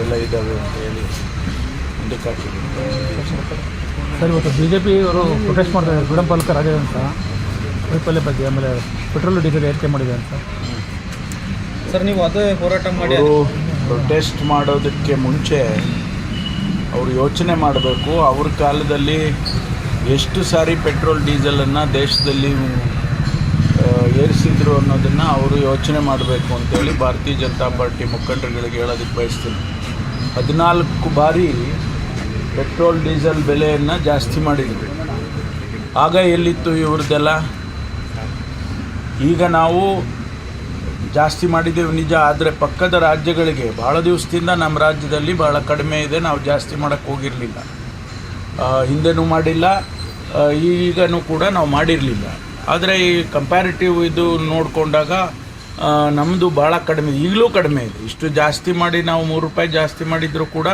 ಅವೆಲ್ಲ ಇದ್ದಾವೆ ಅಂತ ಹೇಳಿ ಮುಂದಕ್ಕೆ ಹಾಕಿದ್ದೀವಿ ಸರ್ ಇವತ್ತು ಬಿ ಜೆ ಪಿ ಅವರು ಪ್ರೊಟೆಸ್ಟ್ ಮಾಡ್ತಾ ಇದ್ದಾರೆ. ಫ್ರೀಡಮ್ ಪಾಲಕ ರಾಜ ಅಂತ. ವೈಫಲ್ಯ ಬಗ್ಗೆ ಆಮೇಲೆ ಪೆಟ್ರೋಲ್ ಡೀಸೆಲ್ ಏರಿಕೆ ಮಾಡಿದೆ ಅಂತ. ಸರ್ ನೀವು ಅದೇ ಹೋರಾಟ ಮಾಡಿ ಪ್ರೊಟೆಸ್ಟ್ ಮಾಡೋದಕ್ಕೆ ಮುಂಚೆ ಅವರು ಯೋಚನೆ ಮಾಡಬೇಕು. ಅವ್ರ ಕಾಲದಲ್ಲಿ ಎಷ್ಟು ಸಾರಿ ಪೆಟ್ರೋಲ್ ಡೀಸೆಲನ್ನು ದೇಶದಲ್ಲಿ ಏರಿಸಿದ್ರು ಅನ್ನೋದನ್ನು ಅವರು ಯೋಚನೆ ಮಾಡಬೇಕು ಅಂತೇಳಿ ಭಾರತೀಯ ಜನತಾ ಪಾರ್ಟಿ ಮುಖಂಡರುಗಳಿಗೆ ಹೇಳೋದಕ್ಕೆ ಬಯಸ್ತೀನಿ. ಹದಿನಾಲ್ಕು ಬಾರಿ ಪೆಟ್ರೋಲ್, ಡೀಸೆಲ್ ಬೆಲೆಯನ್ನು ಜಾಸ್ತಿ ಮಾಡಿದ್ವಿ. ಆಗ ಎಲ್ಲಿತ್ತು ಇವ್ರದ್ದೆಲ್ಲ? ಈಗ ನಾವು ಜಾಸ್ತಿ ಮಾಡಿದ್ದೇವೆ ನಿಜ, ಆದರೆ ಪಕ್ಕದ ರಾಜ್ಯಗಳಿಗೆ ಭಾಳ ದಿವಸದಿಂದ ನಮ್ಮ ರಾಜ್ಯದಲ್ಲಿ ಭಾಳ ಕಡಿಮೆ ಇದೆ, ನಾವು ಜಾಸ್ತಿ ಮಾಡೋಕ್ಕೆ ಹೋಗಿರಲಿಲ್ಲ. ಹಿಂದೆನೂ ಮಾಡಿಲ್ಲ ಈಗನೂ ಕೂಡ ನಾವು ಮಾಡಿರಲಿಲ್ಲ. ಆದರೆ ಈ ಕಂಪ್ಯಾರಿಟಿವ್ ಇದು ನೋಡಿಕೊಂಡಾಗ ನಮ್ಮದು ಭಾಳ ಕಡಿಮೆ ಇದೆ ಈಗಲೂ ಕಡಿಮೆ ಇದೆ. ಇಷ್ಟು ಜಾಸ್ತಿ ಮಾಡಿ ನಾವು ಮೂರು ರೂಪಾಯಿ ಜಾಸ್ತಿ ಮಾಡಿದರೂ ಕೂಡ,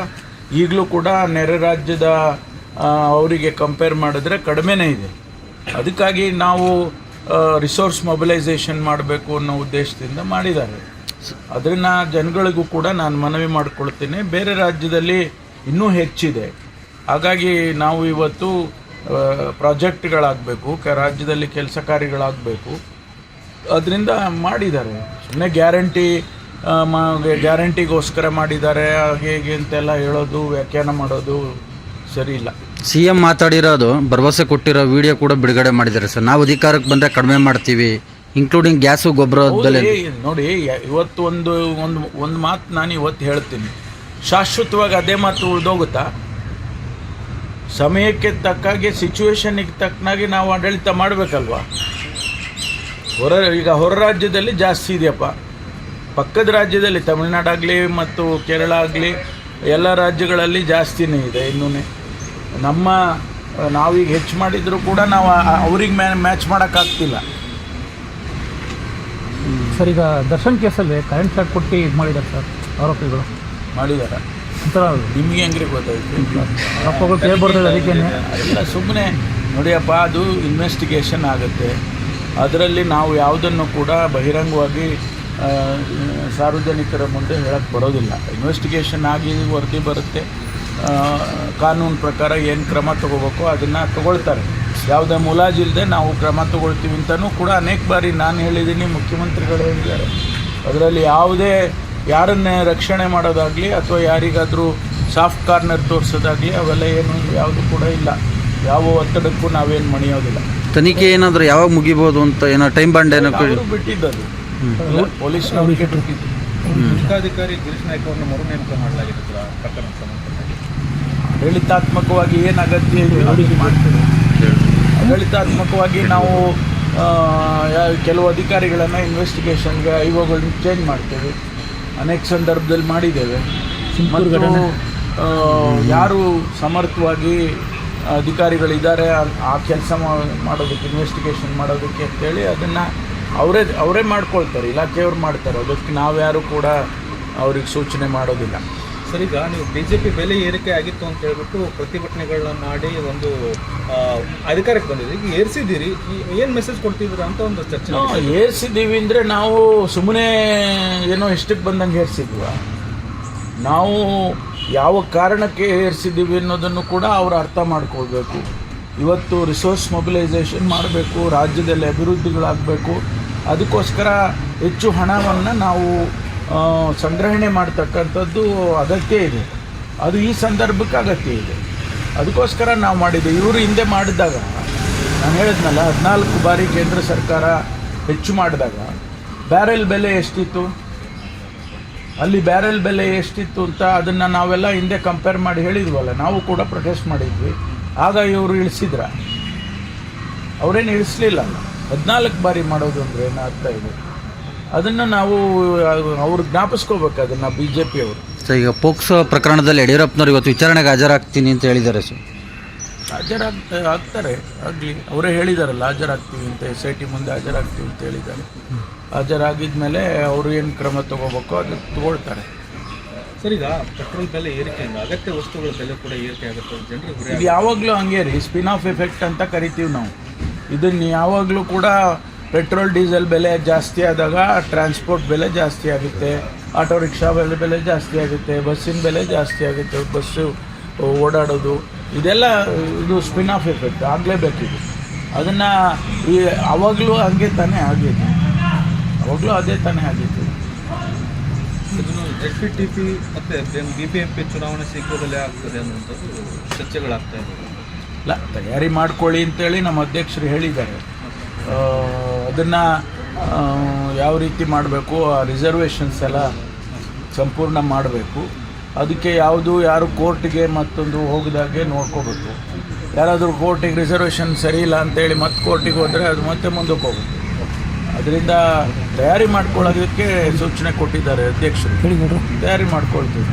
ಈಗಲೂ ಕೂಡ ನೆರೆ ರಾಜ್ಯದ ಅವರಿಗೆ ಕಂಪೇರ್ ಮಾಡಿದ್ರೆ ಕಡಿಮೆನೇ ಇದೆ. ಅದಕ್ಕಾಗಿ ನಾವು ರಿಸೋರ್ಸ್ ಮೊಬಿಲೈಸೇಷನ್ ಮಾಡಬೇಕು ಅನ್ನೋ ಉದ್ದೇಶದಿಂದ ಮಾಡಿದ್ದಾರೆ. ಅದರಿಂದ ಜನಗಳಿಗೂ ಕೂಡ ನಾನು ಮನವಿ ಮಾಡಿಕೊಳ್ತೀನಿ. ಬೇರೆ ರಾಜ್ಯದಲ್ಲಿ ಇನ್ನೂ ಹೆಚ್ಚಿದೆ. ಹಾಗಾಗಿ ನಾವು ಇವತ್ತು ಪ್ರಾಜೆಕ್ಟ್ಗಳಾಗಬೇಕು ಕ, ರಾಜ್ಯದಲ್ಲಿ ಕೆಲಸ ಕಾರ್ಯಗಳಾಗಬೇಕು. ಅದರಿಂದ ಮಾಡಿದ್ದಾರೆ. ಸುಮ್ಮನೆ ಗ್ಯಾರಂಟಿ ಗ್ಯಾರಂಟಿಗೋಸ್ಕರ ಮಾಡಿದ್ದಾರೆ ಹೇಗೆ ಅಂತೆಲ್ಲ ಹೇಳೋದು ವ್ಯಾಖ್ಯಾನ ಮಾಡೋದು ಸರಿ ಇಲ್ಲ. ಸಿ ಎಂ ಮಾತಾಡಿರೋದು ಭರವಸೆ ಕೊಟ್ಟಿರೋ ವಿಡಿಯೋ ಕೂಡ ಬಿಡುಗಡೆ ಮಾಡಿದ್ದಾರೆ ಸರ್. ನಾವು ಅಧಿಕಾರಕ್ಕೆ ಬಂದರೆ ಕಡಿಮೆ ಮಾಡ್ತೀವಿ ಇನ್ಕ್ಲೂಡಿಂಗ್ ಗ್ಯಾಸು ಏ, ನೋಡಿ ಇವತ್ತು ಒಂದು ಒಂದು ಒಂದು ಮಾತು ನಾನು ಇವತ್ತು ಹೇಳ್ತೀನಿ. ಶಾಶ್ವತವಾಗಿ ಅದೇ ಮಾತು ಉಳಿದೋಗುತ್ತಾ? ಸಮಯಕ್ಕೆ ತಕ್ಕಾಗೆ ಸಿಚುವೇಶನ್ಗೆ ತಕ್ಕನಾಗಿ ನಾವು ಆಡಳಿತ ಮಾಡಬೇಕಲ್ವಾ? ಹೊರ ಈಗ ಹೊರ ರಾಜ್ಯದಲ್ಲಿ ಜಾಸ್ತಿ ಇದೆಯಪ್ಪ. ಪಕ್ಕದ ರಾಜ್ಯದಲ್ಲಿ ತಮಿಳ್ನಾಡಾಗಲಿ ಮತ್ತು ಕೇರಳ ಆಗಲಿ ಎಲ್ಲ ರಾಜ್ಯಗಳಲ್ಲಿ ಜಾಸ್ತಿನೇ ಇದೆ ಇನ್ನೂ ನಮ್ಮ ನಾವೀಗ ಹೆಚ್ಚು ಮಾಡಿದರೂ ಕೂಡ ನಾವು ಅವ್ರಿಗೆ ಮ್ಯಾ ಮ್ಯಾಚ್ ಮಾಡೋಕ್ಕಾಗ್ತಿಲ್ಲ. ಸರ್ ಈಗ ದರ್ಶನ್ ಕೇಸಲ್ಲಿ ಕರೆಂಟ್ ಶಾಕ್ ಕೊಟ್ಟು ಇದು ಮಾಡಿದ್ದಾರೆ ಸರ್ ಆರೋಪಿಗಳು. ಮಾಡಿದ್ದಾರೆ ನಿಮಗೆ ಹೆಂಗ್ರಿ ಗೊತ್ತಾಯ್ತು? ಅದಕ್ಕೇ ಎಲ್ಲ ಸುಮ್ಮನೆ ನೋಡಿಯಪ್ಪ ಅದು ಇನ್ವೆಸ್ಟಿಗೇಷನ್ ಆಗುತ್ತೆ. ಅದರಲ್ಲಿ ನಾವು ಯಾವುದನ್ನು ಕೂಡ ಬಹಿರಂಗವಾಗಿ ಸಾರ್ವಜನಿಕರ ಮುಂದೆ ಹೇಳಕ್ಕೆ ಬರೋದಿಲ್ಲ. ಇನ್ವೆಸ್ಟಿಗೇಷನ್ ಆಗಿ ವರದಿ ಬರುತ್ತೆ. ಕಾನೂನು ಪ್ರಕಾರ ಏನು ಕ್ರಮ ತಗೋಬೇಕು ಅದನ್ನು ತಗೊಳ್ತಾರೆ. ಯಾವುದೇ ಮುಲಾಜಿಲ್ಲದೆ ನಾವು ಕ್ರಮ ತಗೊಳ್ತೀವಿ ಅಂತಲೂ ಕೂಡ ಅನೇಕ ಬಾರಿ ನಾನು ಹೇಳಿದ್ದೀನಿ, ಮುಖ್ಯಮಂತ್ರಿಗಳು ಹೇಳಿದ್ದಾರೆ. ಅದರಲ್ಲಿ ಯಾವುದೇ ಯಾರನ್ನೇ ರಕ್ಷಣೆ ಮಾಡೋದಾಗಲಿ ಅಥವಾ ಯಾರಿಗಾದರೂ ಸಾಫ್ಟ್ ಕಾರ್ನರ್ ತೋರಿಸೋದಾಗಲಿ ಅವೆಲ್ಲ ಏನು ಯಾವುದು ಕೂಡ ಇಲ್ಲ. ಯಾವ ಒತ್ತಡಕ್ಕೂ ನಾವೇನು ಮಣಿಯೋದಿಲ್ಲ. ತನಿಖೆ ಏನಾದರೂ ಯಾವಾಗ ಮುಗಿಬೋದು ಅಂತ ಏನೋ ಟೈಮ್ ಬಾಂಡ್ ಏನೋ ಬಿಟ್ಟಿದ್ದದು. ಪೊಲೀಸ್ನವರಿಗೆ ಮುಖ್ಯಾಧಿಕಾರಿ ಗಿರೀಶ್ ನಾಯ್ಕ ಅವರನ್ನು ಮರು ನೇಮಕ ಮಾಡಲಾಗಿದೆ ಪ್ರಕರಣ ಆಡಳಿತಾತ್ಮಕವಾಗಿ ಏನು ಅಗತ್ಯ ಆಡಳಿತಾತ್ಮಕವಾಗಿ ನಾವು ಕೆಲವು ಅಧಿಕಾರಿಗಳನ್ನು ಇನ್ವೆಸ್ಟಿಗೇಷನ್ಗೆ ಐಒಗಳನ್ನ ಚೇಂಜ್ ಮಾಡ್ತೇವೆ. ಅನೇಕ ಸಂದರ್ಭದಲ್ಲಿ ಮಾಡಿದ್ದೇವೆ. ಮತ್ತು ಯಾರು ಸಮರ್ಥವಾಗಿ ಅಧಿಕಾರಿಗಳಿದ್ದಾರೆ. ಆ- ಆ ಕೆಲಸ ಮಾಡೋದಕ್ಕೆ ಇನ್ವೆಸ್ಟಿಗೇಷನ್ ಮಾಡೋದಕ್ಕೆ ಅಂತೇಳಿ ಅದನ್ನು ಅವರೇ ಅವರೇ ಮಾಡ್ಕೊಳ್ತಾರೆ ಇಲಾಖೆಯವ್ರು ಮಾಡ್ತಾರೆ. ಅದಕ್ಕೆ ನಾವ್ಯಾರು ಕೂಡ ಅವ್ರಿಗೆ ಸೂಚನೆ ಮಾಡೋದಿಲ್ಲ. ಸರ್ ಈಗ ನೀವು ಪಿ ಬೆಲೆ ಏರಿಕೆ ಆಗಿತ್ತು ಅಂತ ಹೇಳ್ಬಿಟ್ಟು ಪ್ರತಿಭಟನೆಗಳನ್ನ ಮಾಡಿ ಒಂದು ಅಧಿಕಾರಕ್ಕೆ ಬಂದಿದೆ. ಈಗ ಏರಿಸಿದ್ದೀರಿ ಏನು ಮೆಸೇಜ್ ಕೊಡ್ತಿದ್ದೀರಾ ಅಂತ ಒಂದು ಚರ್ಚೆ. ಏರ್ಸಿದ್ದೀವಿ ಅಂದರೆ ನಾವು ಸುಮ್ಮನೆ ಏನೋ ಇಷ್ಟಕ್ಕೆ ಬಂದಂಗೆ ಏರಿಸಿದ್ವ? ನಾವು ಯಾವ ಕಾರಣಕ್ಕೆ ಏರಿಸಿದ್ದೀವಿ ಅನ್ನೋದನ್ನು ಕೂಡ ಅವರು ಅರ್ಥ ಮಾಡ್ಕೊಳ್ಬೇಕು. ಇವತ್ತು ರಿಸೋರ್ಸ್ ಮೊಬಿಲೈಸೇಷನ್ ಮಾಡಬೇಕು, ರಾಜ್ಯದಲ್ಲಿ ಅಭಿವೃದ್ಧಿಗಳಾಗಬೇಕು. ಅದಕ್ಕೋಸ್ಕರ ಹೆಚ್ಚು ಹಣವನ್ನು ನಾವು ಸಂಗ್ರಹಣೆ ಮಾಡ್ತಕ್ಕಂಥದ್ದು ಅಗತ್ಯ ಇದೆ. ಅದು ಈ ಸಂದರ್ಭಕ್ಕೆ ಅಗತ್ಯ ಇದೆ. ಅದಕ್ಕೋಸ್ಕರ ನಾವು ಮಾಡಿದ್ದೆ, ಇವರು ಹಿಂದೆ ಮಾಡಿದಾಗ ನಾನು ಹೇಳಿದ್ನಲ್ಲ, ಹದಿನಾಲ್ಕು ಬಾರಿ ಕೇಂದ್ರ ಸರ್ಕಾರ ಹೆಚ್ಚು ಮಾಡಿದಾಗ, ಬ್ಯಾರೆಲ್ ಬೆಲೆ ಎಷ್ಟಿತ್ತು? ಅಲ್ಲಿ ಬ್ಯಾರೆಲ್ ಬೆಲೆ ಎಷ್ಟಿತ್ತು ಅಂತ ಅದನ್ನು ನಾವೆಲ್ಲ ಹಿಂದೆ ಕಂಪೇರ್ ಮಾಡಿ ಹೇಳಿದ್ವಲ್ಲ, ನಾವು ಕೂಡ ಪ್ರೊಟೆಸ್ಟ್ ಮಾಡಿದ್ವಿ. ಆಗ ಇವರು ಇಳಿಸಿದ್ರ. ಅವರೇನು ಇಳಿಸ್ಲಿಲ್ಲ. ಹದಿನಾಲ್ಕು ಬಾರಿ ಮಾಡೋದು ಅಂದರೆ ಏನು ಅರ್ಥ ಇದೆ? ಅದನ್ನು ನಾವು, ಅವ್ರು ಜ್ಞಾಪಿಸ್ಕೋಬೇಕು ಅದನ್ನು ಬಿ ಜೆ ಪಿಯವರು ಸರ್, ಈಗ ಪೋಕ್ಸೋ ಪ್ರಕರಣದಲ್ಲಿ ಯಡಿಯೂರಪ್ಪನವ್ರು ಇವತ್ತು ವಿಚಾರಣೆಗೆ ಹಾಜರಾಗ್ತೀನಿ ಅಂತ ಹೇಳಿದ್ದಾರೆ, ಸರ್. ಹಾಜರಾಗ್ತಾ ಆಗ್ತಾರೆ. ಆಗಲಿ. ಅವರೇ ಹೇಳಿದಾರಲ್ಲ ಹಾಜರಾಗ್ತೀವಿ ಅಂತ ಎಸ್ ಐ ಟಿ ಮುಂದೆ ಹಾಜರಾಗ್ತೀವಿ ಅಂತ ಹೇಳಿದ್ದಾರೆ. ಹಾಜರಾಗಿದ ಮೇಲೆ ಅವರು ಏನು ಕ್ರಮ ತಗೋಬೇಕು ಅದು ತಗೊಳ್ತಾರೆ. ಸರ್ ಈಗ ಪೆಟ್ರೋಲ್ ಬೆಲೆ ಏರಿಕೆಯಿಂದ ಅಗತ್ಯ ವಸ್ತುಗಳ ಬೆಲೆ ಕೂಡ ಏರಿಕೆ ಆಗುತ್ತೆ ಜನರಿಗೆ ಇದು ಯಾವಾಗಲೂ ಹಂಗೆ ರೀ. ಸ್ಪಿನ್ ಆಫ್ ಎಫೆಕ್ಟ್ ಅಂತ ಕರಿತೀವಿ ನಾವು. ಇದನ್ನು ಯಾವಾಗಲೂ ಕೂಡ ಪೆಟ್ರೋಲ್ ಡೀಸೆಲ್ ಬೆಲೆ ಜಾಸ್ತಿ ಆದಾಗ ಟ್ರಾನ್ಸ್ಪೋರ್ಟ್ ಬೆಲೆ ಜಾಸ್ತಿ ಆಗುತ್ತೆ. ಆಟೋ ರಿಕ್ಷಾ ಬೆಲೆ ಬೆಲೆ ಜಾಸ್ತಿ ಆಗುತ್ತೆ. ಬಸ್ಸಿನ ಬೆಲೆ ಜಾಸ್ತಿ ಆಗುತ್ತೆ. ಬಸ್ಸು ಓಡಾಡೋದು. ಇದೆಲ್ಲ ಇದು ಸ್ಪಿನ್ ಆಫ್ ಎಫೆಕ್ಟ್ ಆಗಲೇಬೇಕಿದು ಅದನ್ನು ಈ ಅವಾಗಲೂ ಹಾಗೆ ತಾನೇ ಆಗಿದೆ ಅವಾಗಲೂ ಅದೇ ತಾನೇ ಇದನ್ನು ಎಸ್ ಪಿ ಟಿ ಪಿ ಮತ್ತು ಬಿ ಪಿ ಎಂ ಪಿ ಚುನಾವಣೆ ಶೀಘ್ರದಲ್ಲೇ ಆಗ್ತದೆ ಅನ್ನುವಂಥದ್ದು ಚರ್ಚೆಗಳಾಗ್ತಾ ಇದೆ. ಇಲ್ಲ ತಯಾರಿ ಮಾಡ್ಕೊಳ್ಳಿ ಅಂತೇಳಿ ನಮ್ಮ ಅಧ್ಯಕ್ಷರು ಹೇಳಿದ್ದಾರೆ. ಅದನ್ನು ಯಾವ ರೀತಿ ಮಾಡಬೇಕು ಆ ರಿಸರ್ವೇಷನ್ಸ್ ಎಲ್ಲ ಸಂಪೂರ್ಣ ಮಾಡಬೇಕು. ಅದಕ್ಕೆ ಯಾವುದು ಯಾರು ಕೋರ್ಟಿಗೆ ಮತ್ತೊಂದು ಹೋಗಿದಾಗೆ ನೋಡ್ಕೋಬೇಕು. ಯಾರಾದರೂ ಕೋರ್ಟಿಗೆ ರಿಸರ್ವೇಷನ್ ಸರಿ ಇಲ್ಲ ಅಂತೇಳಿ ಮತ್ತೆ ಕೋರ್ಟಿಗೆ ಹೋದರೆ ಅದು ಮತ್ತೆ ಮುಂದಕ್ಕೆ ಹೋಗುತ್ತೆ. ಅದರಿಂದ ತಯಾರಿ ಮಾಡ್ಕೊಳ್ಳೋದಕ್ಕೆ ಸೂಚನೆ ಕೊಟ್ಟಿದ್ದಾರೆ ಅಧ್ಯಕ್ಷರು. ತಯಾರಿ ಮಾಡ್ಕೊಳ್ತೀವಿ.